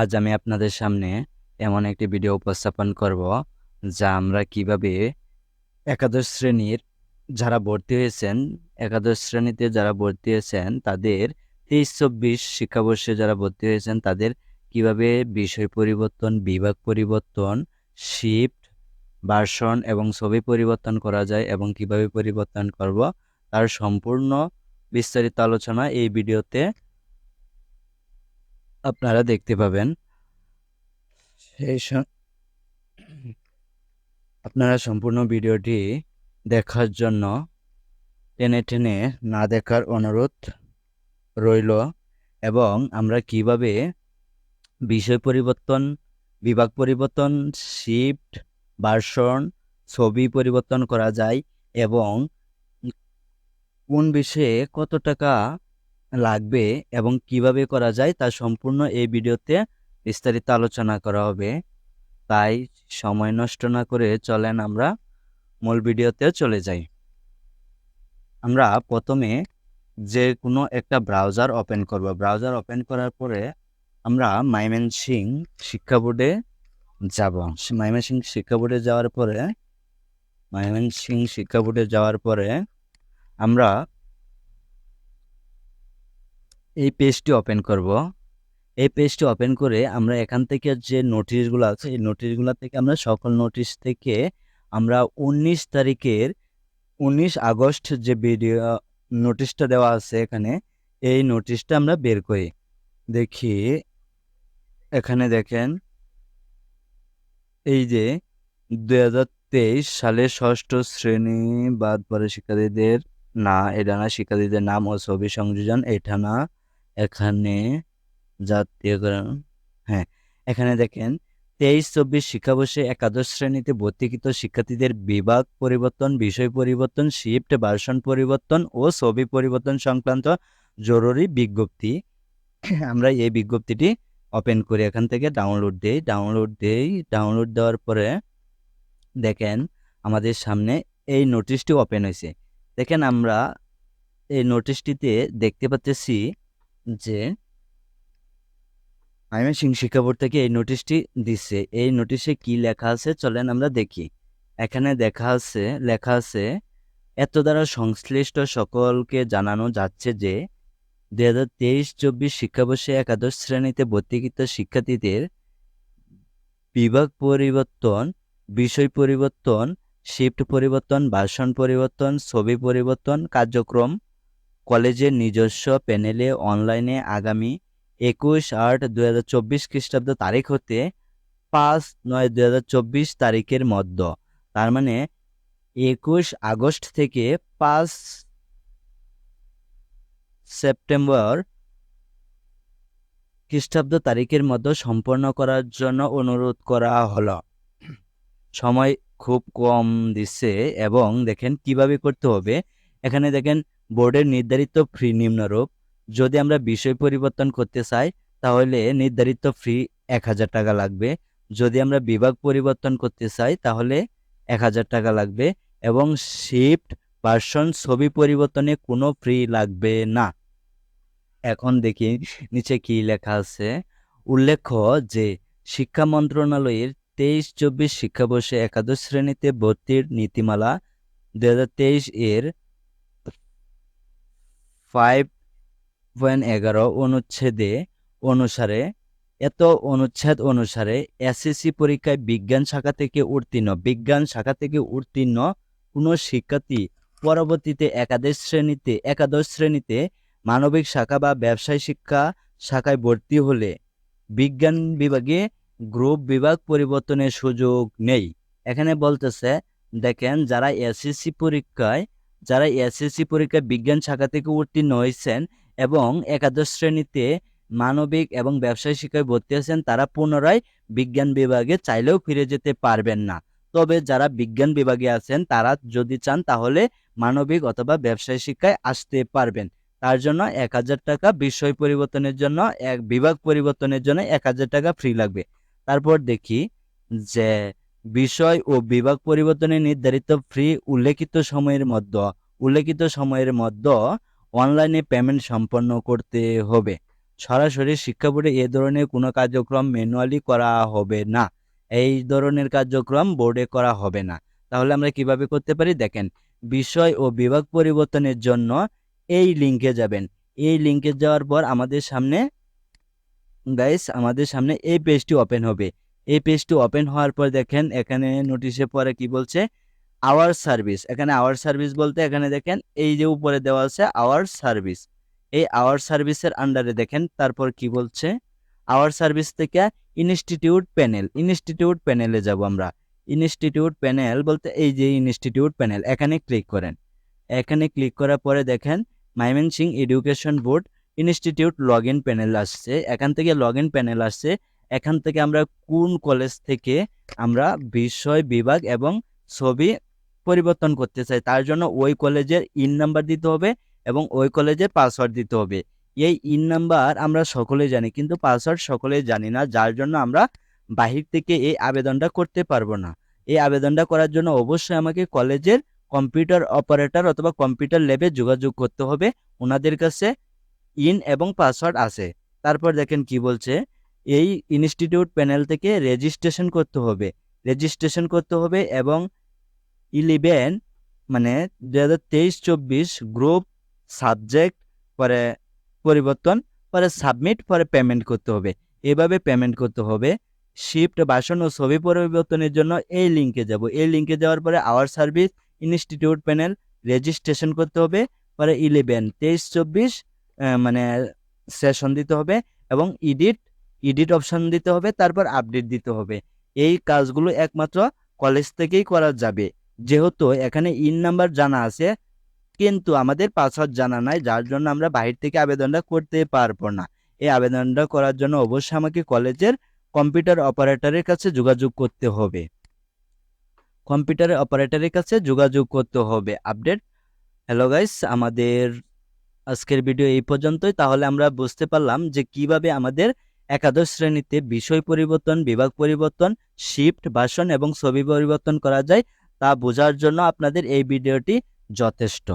আজ আমি আপনাদের সামনে এমন একটি ভিডিও উপস্থাপন করব, যা আমরা কীভাবে একাদশ শ্রেণির যারা ভর্তি হয়েছেন, একাদশ শ্রেণীতে যারা ভর্তি হয়েছেন, তাদের তেইশ চব্বিশ শিক্ষাবর্ষে যারা ভর্তি হয়েছেন, তাদের কীভাবে বিষয় পরিবর্তন, বিভাগ পরিবর্তন শিফট ভার্সন এবং ছবি পরিবর্তন করা যায় এবং কীভাবে পরিবর্তন করব, তার সম্পূর্ণ বিস্তারিত আলোচনা এই ভিডিওতে আপনারা দেখতে পাবেন। সেই আপনারা সম্পূর্ণ ভিডিওটি দেখার জন্য টেনে টেনে না দেখার অনুরোধ রইল এবং আমরা কীভাবে বিষয় পরিবর্তন, বিভাগ পরিবর্তন শিফট ভার্সন ছবি পরিবর্তন করা যায় এবং কোন বিষয়ে কত টাকা লাগবে এবং কীভাবে করা যায় তা সম্পূর্ণ এই ভিডিওতে বিস্তারিত আলোচনা করা হবে। তাই সময় নষ্ট না করে চলেন আমরা মূল ভিডিওতে চলে যাই। আমরা প্রথমে যে কোনো একটা ব্রাউজার ওপেন করব। ব্রাউজার ওপেন করার পরে আমরা মাইমেনসিং শিক্ষা বোর্ডে যাব। মাইমেনসিং শিক্ষা বোর্ডে যাওয়ার পরে, মাইমেনসিং শিক্ষা বোর্ডে যাওয়ার পরে আমরা এই পেজটি ওপেন করব। এই পেজটি ওপেন করে আমরা এখান থেকে যে নোটিশগুলো আছে, এই নোটিশগুলো থেকে আমরা সকল নোটিশ থেকে আমরা উনিশ তারিখের উনিশ আগস্ট যে ভিডিও নোটিশটা দেওয়া আছে এখানে, এই নোটিশটা আমরা বের করি। দেখি, এখানে দেখেন, এই যে দুই হাজার তেইশ সালের ষষ্ঠ শ্রেণি বাদ পরে শিক্ষার্থীদের না এটা না শিক্ষার্থীদের নাম ও ছবি সংযোজন এটা না এখানে জাতীয়করণ হ্যাঁ এখানে দেখেন, তেইশ, চব্বিশ শিক্ষাবর্ষে একাদশ শ্রেণীতে ভর্তিকৃত শিক্ষার্থীদের বিভাগ পরিবর্তন, বিষয় পরিবর্তন, শিফট, ভার্সন পরিবর্তন ও ছবি পরিবর্তন সংক্রান্ত জরুরি বিজ্ঞপ্তি। আমরা এই বিজ্ঞপ্তিটি ওপেন করি এখান থেকে ডাউনলোড দেই ডাউনলোড দেই ডাউনলোড দেওয়ার পরে দেখেন, আমাদের সামনে এই নোটিশটি ওপেন হয়েছে। দেখেন আমরা এই নোটিশটিতে দেখতে পাচ্ছি যে সিং শিক্ষা বোর্ড থেকে এই নোটিশটি দিচ্ছে এই নোটিশে কি লেখা আছে? চলেন আমরা দেখি। এখানে দেখা আছে, লেখা আছে, এত দ্বারা সংশ্লিষ্ট সকলকে জানানো যাচ্ছে যে দুই হাজার তেইশ চব্বিশ শিক্ষাবর্ষে একাদশ শ্রেণীতে ভর্তিকৃত শিক্ষার্থীদের বিভাগ পরিবর্তন, বিষয় পরিবর্তন শিফট পরিবর্তন ভাষণ পরিবর্তন, ছবি পরিবর্তন, কার্যক্রম কলেজের নিজস্ব প্যানেলে অনলাইনে আগামী একুশ আট দু হাজার চব্বিশ খ্রিস্টাব্দ তারিখ হতে পাঁচ নয় দু হাজার চব্বিশ তারিখের মধ্য। তার মানে একুশ আগস্ট থেকে পাঁচ সেপ্টেম্বর খ্রিস্টাব্দ তারিখের মধ্যে সম্পন্ন করার জন্য অনুরোধ করা হলো। সময় খুব কম দিচ্ছে এবং দেখেন কীভাবে করতে হবে। এখানে দেখেন বোর্ডের নির্ধারিত ফ্রি নিম্নরূপ। যদি আমরা বিষয় পরিবর্তন করতে চাই, তাহলে নির্ধারিত ফ্রি এক হাজার টাকা লাগবে। যদি আমরা বিভাগ পরিবর্তন করতে চাই, তাহলে এক হাজার টাকা লাগবে এবং শিফট পার্সন ছবি পরিবর্তনে কোনো ফ্রি লাগবে না। এখন দেখি, নিচে কি লেখা আছে? উল্লেখ্য যে, শিক্ষা মন্ত্রণালয়ের তেইশ চব্বিশ শিক্ষাবর্ষে একাদশ শ্রেণীতে ভর্তির নীতিমালা দুহাজার তেইশ এর ফাইভ পয়েন্ট এগারো অনুচ্ছেদে অনুসারে, এত অনুচ্ছেদ অনুসারে এসএসসি পরীক্ষায় বিজ্ঞান শাখা থেকে উত্তীর্ণ, বিজ্ঞান শাখা থেকে উত্তীর্ণ কোনো শিক্ষার্থী পরবর্তীতে একাদশ শ্রেণীতে একাদশ শ্রেণীতে মানবিক শাখা বা ব্যবসায় শিক্ষা শাখায় ভর্তি হলে বিজ্ঞান বিভাগে গ্রুপ বিভাগ পরিবর্তনের সুযোগ নেই। এখানে বলতেছে, দেখেন, যারা এসএসসি পরীক্ষায় যারা এসএসসি পরীক্ষায় বিজ্ঞান শাখা থেকে উত্তীর্ণ হয়েছেন এবং একাদশ শ্রেণীতে মানবিক এবং ব্যবসায় শিক্ষায় ভর্তি আছেন, তারা পুনরায় বিজ্ঞান বিভাগে চাইলেও ফিরে যেতে পারবেন না। তবে যারা বিজ্ঞান বিভাগে আছেন, তারা যদি চান তাহলে মানবিক অথবা ব্যবসায় শিক্ষায় আসতে পারবেন। তার জন্য এক হাজার টাকা বিষয় পরিবর্তনের জন্য, এক বিভাগ পরিবর্তনের জন্য এক হাজার টাকা ফ্রি লাগবে। তারপর দেখি যে বিষয় ও বিভাগ পরিবর্তনে নির্ধারিত ফ্রি উল্লেখিত সময়ের মধ্যে, উল্লেখিত সময়ের মধ্যে অনলাইনে পেমেন্ট সম্পন্ন করতে হবে। সরাসরি শিক্ষা বোর্ডে এ ধরনের কোনো কার্যক্রম ম্যানুয়ালি করা হবে না। এই ধরনের কার্যক্রম বোর্ডে করা হবে না। তাহলে আমরা কীভাবে করতে পারি? দেখেন, বিষয় ও বিভাগ পরিবর্তনের জন্য এই লিঙ্কে যাবেন। এই লিঙ্কে যাওয়ার পর আমাদের সামনে গাইস আমাদের সামনে এই পেজটি ওপেন হবে। এই পেজটি ওপেন হওয়ার পর দেখেন, এখানে নোটিশে পরে কি বলছে? আওয়ার সার্ভিস এখানে আওয়ার সার্ভিস বলতে এখানে দেখেন, এই যে উপরে দেওয়া আছে আওয়ার সার্ভিস এই আওয়ার সার্ভিসের আন্ডারে দেখেন, তারপর কি বলছে? আওয়ার সার্ভিস থেকে ইনস্টিটিউট প্যানেল ইনস্টিটিউট প্যানেলে যাব আমরা। ইনস্টিটিউট প্যানেল বলতে এই যে ইনস্টিটিউট প্যানেল এখানে ক্লিক করেন। এখানে ক্লিক করার পরে দেখেন Mymensingh education board institute log in panel আসছে। এখান থেকে লগ ইন প্যানেল আসছে। এখান থেকে আমরা কোন কলেজ থেকে আমরা বিষয়, বিভাগ এবং ছবি পরিবর্তন করতে চাই, তার জন্য ওই কলেজের ইন নাম্বার দিতে হবে এবং ওই কলেজের পাসওয়ার্ড দিতে হবে। এই ইন নাম্বার আমরা সকলেই জানি, কিন্তু পাসওয়ার্ড সকলেই জানি না, যার জন্য আমরা বাহির থেকে এই আবেদনটা করতে পারব না। এই আবেদনটা করার জন্য অবশ্যই আমাকে কলেজের কম্পিউটার অপারেটর অথবা কম্পিউটার ল্যাবে যোগাযোগ করতে হবে। ওনাদের কাছে ইন এবং পাসওয়ার্ড আছে। তারপর দেখেন কি বলছে এই ইনস্টিটিউট প্যানেল থেকে রেজিস্ট্রেশন করতে হবে। রেজিস্ট্রেশন করতে হবে এবং ইলেভেন মানে দু হাজার তেইশ চব্বিশ গ্রুপ সাবজেক্ট পরে পরিবর্তন, পরে সাবমিট পরে পেমেন্ট করতে হবে। এভাবে পেমেন্ট করতে হবে। শিফট বাসন ও ছবি পরিবর্তনের জন্য এই লিঙ্কে যাব। এই লিঙ্কে যাওয়ার পরে our service institute panel registration করতে হবে, পরে ইলেভেন তেইশ, চব্বিশ মানে সেশন দিতে হবে এবং ইডিট ইডিট অপশান দিতে হবে, তারপর আপডেট দিতে হবে। এই কাজগুলো একমাত্র কলেজ থেকেই করা যাবে। যেহেতু এখানে ইন নাম্বার জানা আছে, কিন্তু আমাদের পাসওয়ার্ড জানা নাই, যার জন্য আমরা বাহির থেকে আবেদনটা করতে পারব না। এই আবেদনটা করার জন্য অবশ্যই আমাকে কলেজের কম্পিউটার অপারেটরের কাছে যোগাযোগ করতে হবে। কম্পিউটার অপারেটরের কাছে যোগাযোগ করতে হবে। আপডেট হ্যালো গাইস আমাদের আজকের ভিডিও এই পর্যন্তই। তাহলে আমরা বুঝতে পারলাম যে কীভাবে আমাদের একাদশ শ্রেণীতে বিষয় পরিবর্তন, বিভাগ পরিবর্তন শিফট ভাষণ এবং ছবি পরিবর্তন করা যায়, তা বোঝার জন্য আপনাদের এই ভিডিওটি যথেষ্ট।